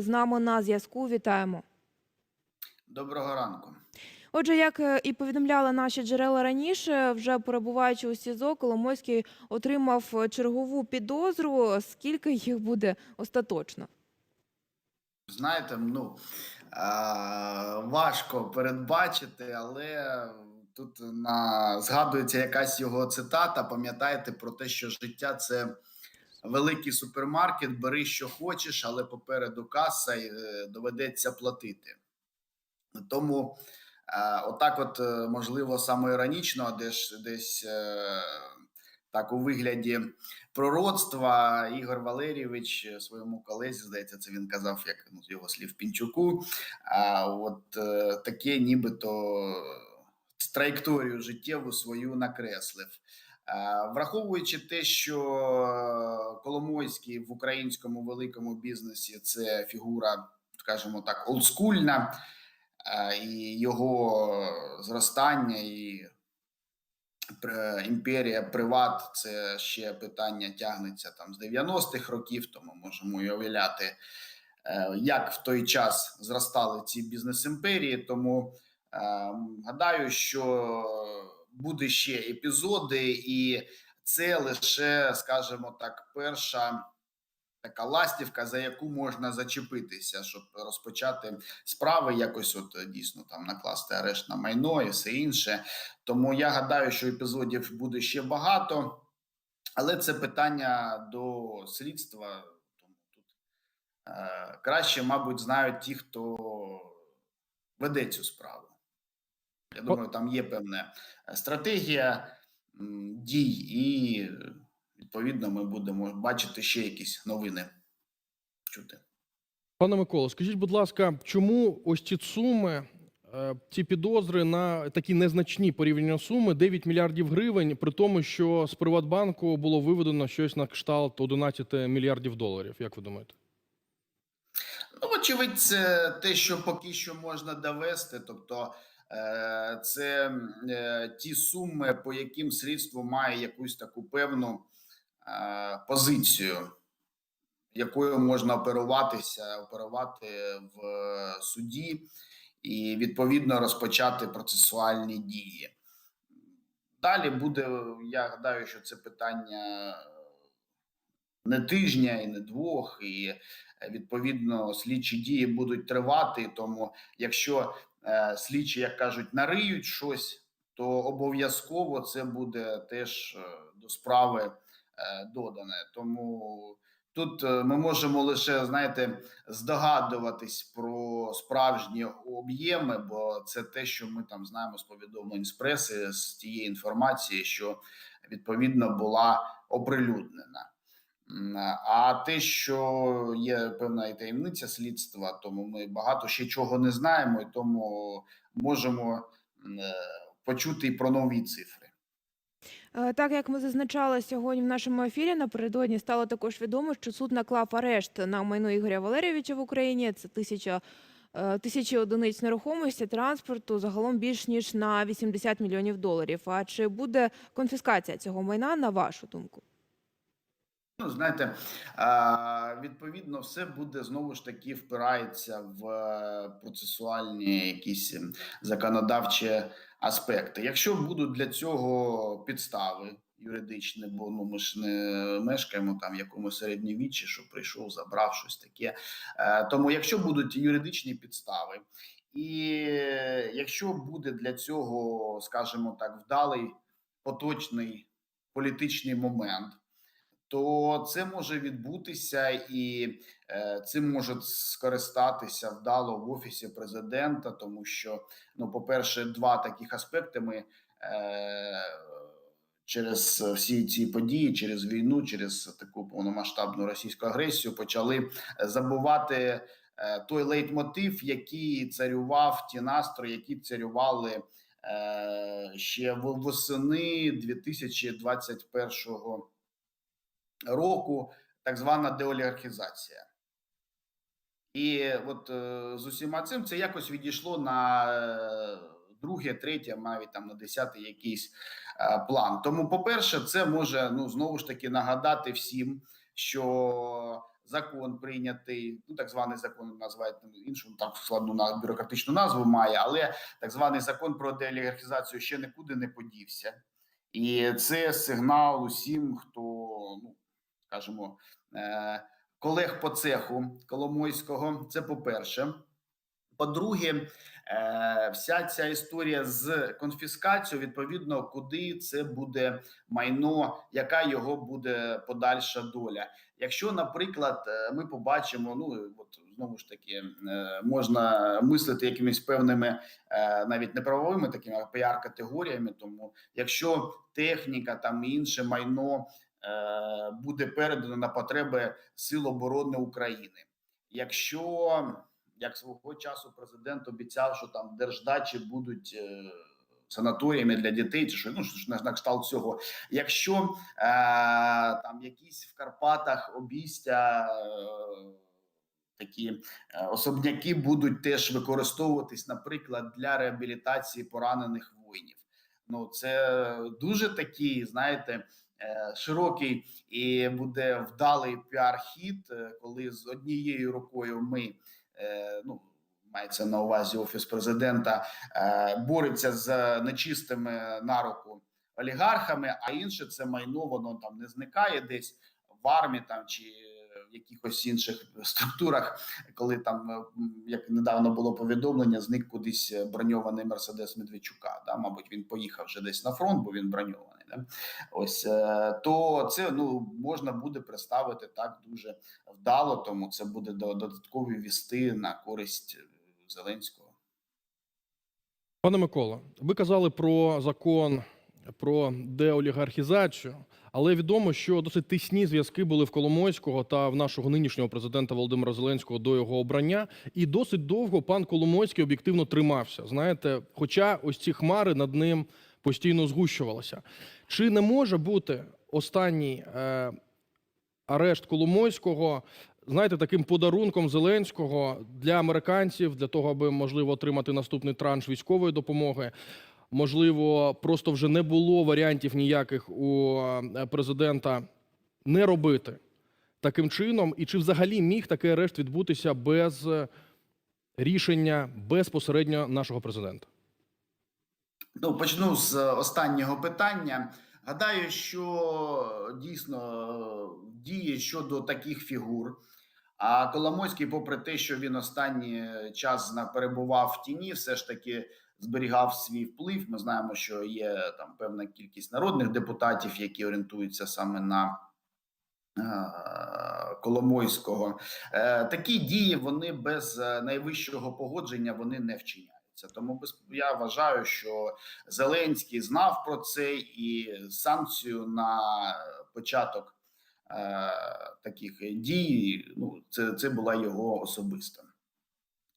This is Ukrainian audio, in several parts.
з нами на зв'язку. Вітаємо. Доброго ранку. Отже, як е, і повідомляли наші джерела раніше, вже перебуваючи у СІЗО, Коломойський отримав е, чергову підозру. Скільки їх буде остаточно? Знаєте, ну а, важко передбачити, але тут на згадується якась його цитата. Пам'ятаєте про те, що життя це великий супермаркет, бери що хочеш, але попереду каса і е, доведеться платити. Тому е, отак, от е, можливо, самоіронічно, десь десь так у вигляді пророцтва Ігор Валерійович своєму колезі, здається, це він казав, як ну, його слів Пінчуку. А от таке, нібито траєкторію життєву свою накреслив. Е, Враховуючи те, що Коломойський в українському великому бізнесі це фігура, скажімо так, олдскульна, е, і його зростання і імперія приват це ще питання тягнеться там з 90-х років, тому можемо уявляти, е, як в той час зростали ці бізнес-імперії. Тому е, гадаю, що буде ще епізоди, і це лише, скажімо так, перша така ластівка, за яку можна зачепитися, щоб розпочати справи, якось от е, дійсно там накласти арешт на майно і все інше. Тому я гадаю, що епізодів буде ще багато, але це питання до слідства. Тому тут е, краще, мабуть, знають ті, хто веде цю справу. Я думаю, там є певна е, стратегія дій, і відповідно ми будемо бачити ще якісь новини чути. Пане Миколо, скажіть, будь ласка, чому ось ці суми, е, ці підозри на такі незначні порівняно суми 9 мільярдів гривень, при тому, що з Приватбанку було виведено щось на кшталт 11 мільярдів доларів. Як ви думаєте? Ну, вочевидь, це те, що поки що можна довести. Тобто, це е, ті суми, по яким слідство має якусь таку певну е, позицію, якою можна оперуватися, оперувати в суді і відповідно розпочати процесуальні дії. Далі буде, я гадаю, що це питання не тижня і не двох, і е, відповідно слідчі дії будуть тривати. Тому, якщо е, слідчі, як кажуть, нариють щось, то обов'язково це буде теж е, до справи е, додане. Тому тут е, ми можемо лише знаєте здогадуватись про справжні об'єми, бо це те, що ми там знаємо з повідомлень з преси, з тієї інформації, що відповідно була оприлюднена. А те, що є певна і таємниця слідства, тому ми багато ще чого не знаємо, і тому можемо е, почути і про нові цифри. Е, Так як ми зазначали сьогодні в нашому ефірі, напередодні стало також відомо, що суд наклав арешт на майно Ігоря Валерійовича в Україні. Це тисяча. е, Тисячі одиниць нерухомості, транспорту загалом більш ніж на 80 мільйонів доларів. А чи буде конфіскація цього майна на вашу думку? Ну, знаєте, відповідно, все буде знову ж таки впирається в е, процесуальні якісь законодавчі аспекти. Якщо будуть для цього підстави юридичні, бо ну ми ж не мешкаємо там в якомусь середньовіччі, що прийшов, забрав щось таке. Е, Тому, якщо будуть юридичні підстави, і якщо буде для цього, скажімо так, вдалий поточний політичний момент то це може відбутися, і е, цим можуть скористатися вдало в офісі президента, тому що, ну, по-перше, два таких аспекти ми е, через всі ці події, через війну, через таку повномасштабну російську агресію почали забувати е, той лейтмотив, який царював ті настрої, які царювали ще восени 2021 року так звана деолігархізація. І от е, з усіма цим це якось відійшло на е, друге, третє, навіть там на десятий якийсь е, план. Тому, по-перше, це може ну знову ж таки нагадати всім, що закон прийнятий, ну так званий закон називають іншу там складну на бюрократичну назву має, але так званий закон про деолігархізацію ще нікуди не подівся, і це сигнал усім, хто ну скажімо, е, колег по цеху Коломойського. Це по перше. По-друге, е, вся ця історія з конфіскацією, відповідно, куди це буде майно, яка його буде подальша доля. Якщо, наприклад, е, ми побачимо, ну от знову ж таки можна мислити якимись певними навіть не правовими такими піар-категоріями. Тому якщо техніка там інше майно буде передано на потреби Сил оборони України, якщо як свого часу президент обіцяв, що там держдачі будуть е, санаторіями для дітей, чи що ну що на кшталт цього. Якщо е, там якісь в Карпатах обійстя. Е, Такі е, особняки будуть теж використовуватись, наприклад, для реабілітації поранених воїнів. Ну це дуже такий, знаєте, е, широкий і буде вдалий піар-хід, е, коли з однією рукою ми е, ну. Мається на увазі офіс президента, бореться з нечистими на руку олігархами, а інше це майно, воно там не зникає десь в армії там чи в якихось інших структурах, коли там, е, як недавно було повідомлення, зник кудись е, броньований Мерседес Медведчука. Да, мабуть, він поїхав вже десь на фронт, бо він броньований. Да? Ось е, то це ну можна буде представити так дуже вдало, тому це буде до- додаткові вісти на користь Зеленського. Пане Микола, ви казали про закон про деолігархізацію, але відомо, що досить тісні зв'язки були в Коломойського та в нашого нинішнього президента Володимира Зеленського до його обрання, і досить довго пан Коломойський об'єктивно тримався. Знаєте, хоча ось ці хмари над ним постійно згущувалися. Чи не може бути останній е, арешт Коломойського? Знаєте, таким подарунком Зеленського для американців, для того, аби можливо отримати наступний транш військової допомоги. Можливо, просто вже не було варіантів ніяких у е, президента не робити таким чином, і чи взагалі міг такий арешт відбутися без е, рішення безпосередньо нашого президента? Ну, почну з е, останнього питання. Гадаю, що дійсно діє щодо таких фігур. А Коломойський, попри те, що він останній час перебував в тіні, все ж таки зберігав свій вплив. Ми знаємо, що є там певна кількість народних депутатів, які орієнтуються саме на е, Коломойського. Е, Такі дії вони без е, найвищого погодження вони не вчиняються. Тому я вважаю, що Зеленський знав про це і санкцію на початок таких дій. Ну, це, це була його особиста.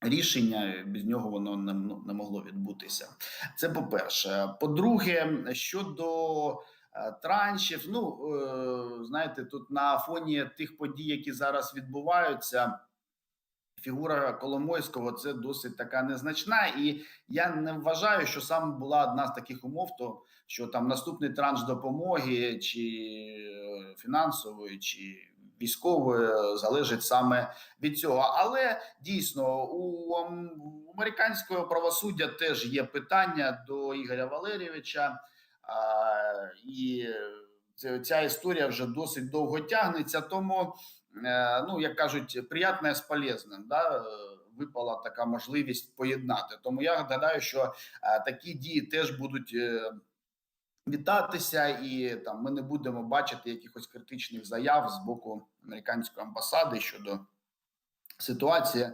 Рішення без нього воно не, не могло відбутися. Це по-перше. По-друге, щодо е, траншів, ну е, знаєте, тут на фоні тих подій, які зараз відбуваються, фігура Коломойського це досить така незначна, і я не вважаю, що саме була одна з таких умов, то що там наступний транш допомоги, чи е, фінансової, чи військової залежить саме від цього. Але дійсно у американського правосуддя теж є питання до Ігоря Валерійовича, і ця історія вже досить довго тягнеться. Тому, е, ну як кажуть, приятне з полезним, да, е, випала така можливість поєднати. Тому я гадаю, що е, такі дії теж будуть. Вітатися, і там ми не будемо бачити якихось критичних заяв з боку американської амбасади щодо ситуації.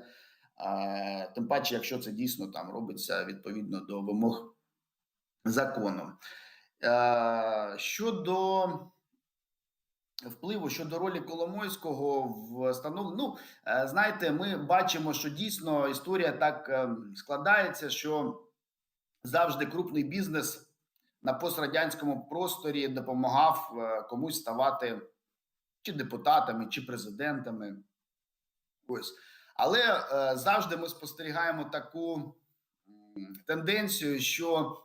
Тим паче, якщо це дійсно там робиться відповідно до вимог закону. Щодо впливу щодо ролі Коломойського в становленні, ну е, знаєте, ми бачимо, що дійсно історія так е, складається, що завжди крупний бізнес на пострадянському просторі допомагав е, комусь ставати чи депутатами, чи президентами. Ось. Але е, завжди ми спостерігаємо таку тенденцію, що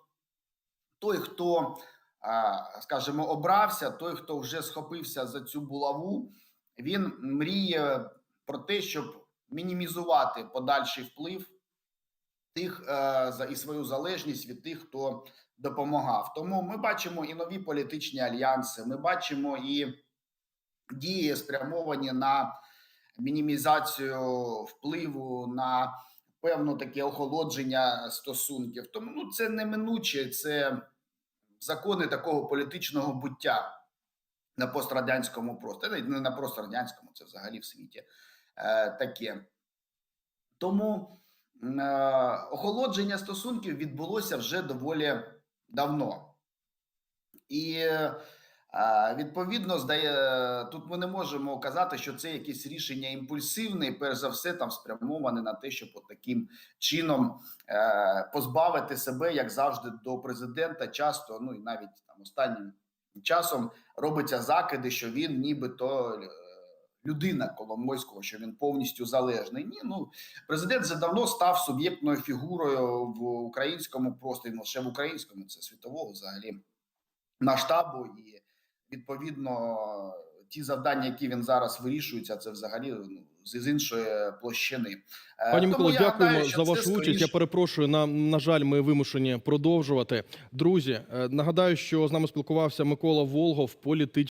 той, хто, скажімо, обрався, той, хто вже схопився за цю булаву, він мріє про те, щоб мінімізувати подальший вплив тих е, і свою залежність від тих, хто допомагав. Тому ми бачимо і нові політичні альянси. Ми бачимо і дії спрямовані на мінімізацію впливу на певне таке охолодження стосунків. Тому ну це неминуче, це закони такого політичного буття на пострадянському просторі, не на пострадянському, це взагалі в світі е, таке. Тому е, охолодження стосунків відбулося вже доволі давно. І відповідно, здає, тут ми не можемо казати, що це якесь рішення імпульсивне, і перш за все, там спрямоване на те, щоб от таким чином е, позбавити себе, як завжди, до президента. Часто, ну і навіть там останнім часом робиться закиди, що він нібито е, людина Коломойського, що він повністю залежний. Ні, ну президент вже давно став суб'єктною фігурою в українському просторі, не лише в українському, це світового взагалі масштабу, і відповідно ті завдання, які він зараз вирішується, це взагалі ну, з іншої площини. Е, Пані тому Миколо, дякуємо за вашу участь. Я перепрошую. На, на жаль, ми вимушені продовжувати. Друзі, е, нагадаю, що з нами спілкувався Микола Волгов, політичний.